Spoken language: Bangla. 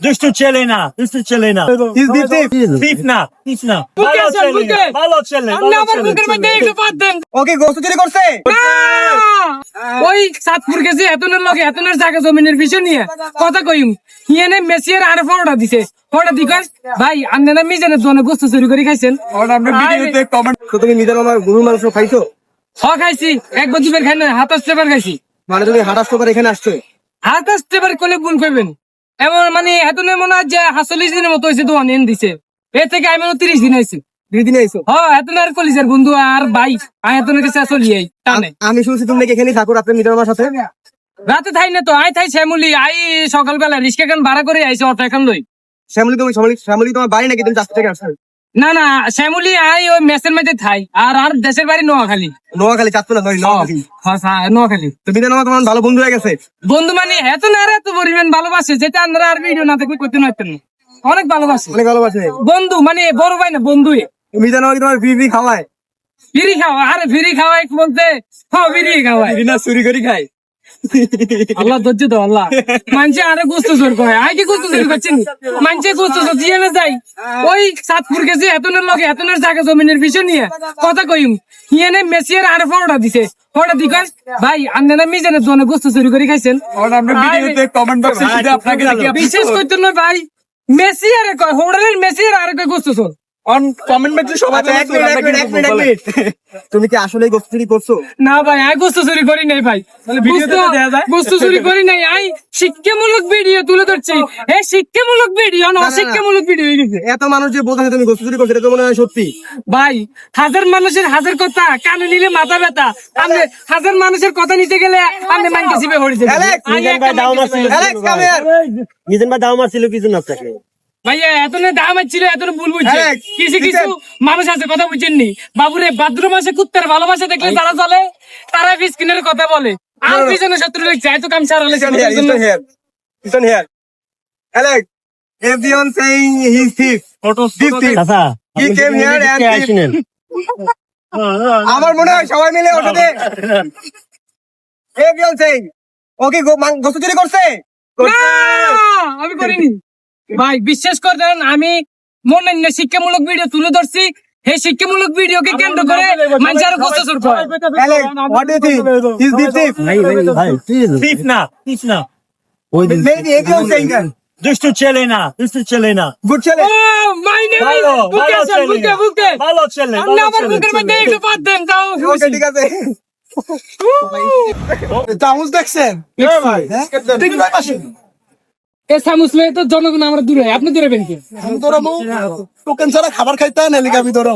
দুষ্টু ছেলে না দুষ্টু ছেলে না। He's the thief. thief না thief না। ভালো ছেলে। ভালো ছেলে ওকে গোস্ত চুরি করছে। ওই সাতপুর গেছে এতনের লগে এতনের জায়গা জমিনের পিছু নিয়ে কথা কইম। হিয়েনে মেসিয়ার আর ফোড়া দিছে। ফোড়া দিকে ভাই আপনি না মিজানের জন্য গোস্ত চুরি করে খাইছেন? ভিডিওতে কমেন্ট তো তুমি নিজের আমার গরুর মাংস খাইছো? হ খাইছি। একবার দুবার খাই না হাত আসতে পার খাইছি। মানে তুমি হাটাস করে এখানে আসছো। হাত আসতে পারে কোলে ভুল করবেন। এমন মানে এতনের মনে হয় যে সাতচল্লিশ দিনের মতো হয়েছে দোয়ান এন দিছে। এ থেকে আমি তিরিশ দিন হয়েছে বন্ধু আর ভাই আয় এতনের কাছে চলি আই টানে। আমি শুনছি তুমি নাকি থাকো রাত্রে নিজের আমার সাথে রাতে থাই না তো আই থাই শ্যামলি আই সকালবেলা রিস্কা ভাড়া করে আইসি অটো এখন লই? শ্যামলি তুমি শ্যামলি শ্যামলি তোমার বাড়ি নাকি তুমি রাস্তা থেকে আসছো? না না শ্যামলি আই ওই মেসের মধ্যে থাই। আর আর দেশের বাড়ি নোয়াখালী। নোয়াখালী চাঁদপুর না নোয়াখালী। হ্যাঁ, নোয়াখালী। তো বিধান আমার তোমার ভালো বন্ধু হয়ে গেছে? বন্ধু মানে এত না আর এত পরিমাণ ভালোবাসে যেটা আপনারা আর ভিডিও না দেখলে করতে না। অনেক ভালোবাসে। অনেক ভালোবাসে। বন্ধু মানে বড় ভাই না বন্ধুই। মিজান আমাকে তোমার ফ্রি ফ্রি খাওয়ায়। ফিরি খাওয়া আরে ফিরি খাওয়াই বলতে হ্যাঁ ফিরি খাওয়াই না চুরি করে খায়। আল্লাহ ধৈর্য তো আল্লাহ। মানছে আরে গোস্ত চোর করে। আই কি গোস্ত চোর করছেন মানছে গোস্ত চোর দিয়ে না যাই। ওই সাতপুর গেছে এতনের লগে এতনের জায়গা জমিনের পিছু নিয়ে কথা কইম। হিয়েনে মেসিয়ার আরে ফোড়া দিছে। ফোড়া দিকে ভাই আপনি না মিজানের জন্য গোস্ত চুরি করে খাইছেন। কমেন্ট বক্সে শুধু আপনাকে বিশেষ করতে নয় ভাই। মেসি আরে কয় হোড়ালের মেসি আর আরে কয় গোস্ত চোর। অন কমেন্ট বক্সে সবাই আচ্ছা, এক মিনিট, এক মিনিট, এক মিনিট, তুমি কি আসলে গোস্ত চুরি করছ? না ভাই আই গোস্ত চুরি করি নাই ভাই। ভিডিওতে তো দেয়া যায়। গোস্ত চুরি করি নাই। আই শিক্ষামূলক ভিডিও তুলে ধরছি। এই শিক্ষামূলক ভিডিও না। অশিক্ষামূলক ভিডিও হয়ে এত মানুষ যে বলতেছে তুমি গোস্ত চুরি করছ এটা তো মনে হয় সত্যি। ভাই হাজার মানুষের হাজার কথা কানে নিলে মাথা ব্যথা। আপনি হাজার মানুষের কথা নিতে গেলে আপনি মাইকে যাবেন। মিজান একটা ভাই দাও মারছিল কিছু না আপনাকে। ভাইয়া এত দাম ছিল এত না ভুল বুঝছে। কিছু কিছু মানুষ আছে কথা বুঝছেননি বাবুরে ভাদ্র মাসে কুত্তার ভালোবাসা দেখলে তারা চলে তারা কথা বলে। আর পিছনে শত্রু লিখছে এত কাম সারা Listen here, listen here. Listen here. Alex, everyone saying he's thief. Thief, thief. He came here and দেখে আমার মনে হয় সবাই মিলে ওটাতে ওকে গোস্ত চুরি করছে। আমি করিনি। ভাই বিশ্বাস করে দেন আমি মনে না শিক্ষামূলক ভিডিও তুলে ধরছি। এই শিক্ষামূলক ভিডিওকে কেন্দ্র করে মানুষ আরও করে ভাই ভাই না না। ওই দিন দুষ্টু ছেলে না দুষ্টু ছেলে না। Good ছেলে। মাই নেম ভালো বুকে ছেলে। বুকে বুকে। ভালো ছেলে আপনি ভালো বুকের মধ্যে একটু পাত দেন তাও ঠিক আছে। চামচ দেখছেন? হ্যাঁ? ভাই। তো আমরা দূরে আপনি দূরে বেন কি? আমি তোরা টোকেন ছাড়া খাবার খাইতে না আমি তোরা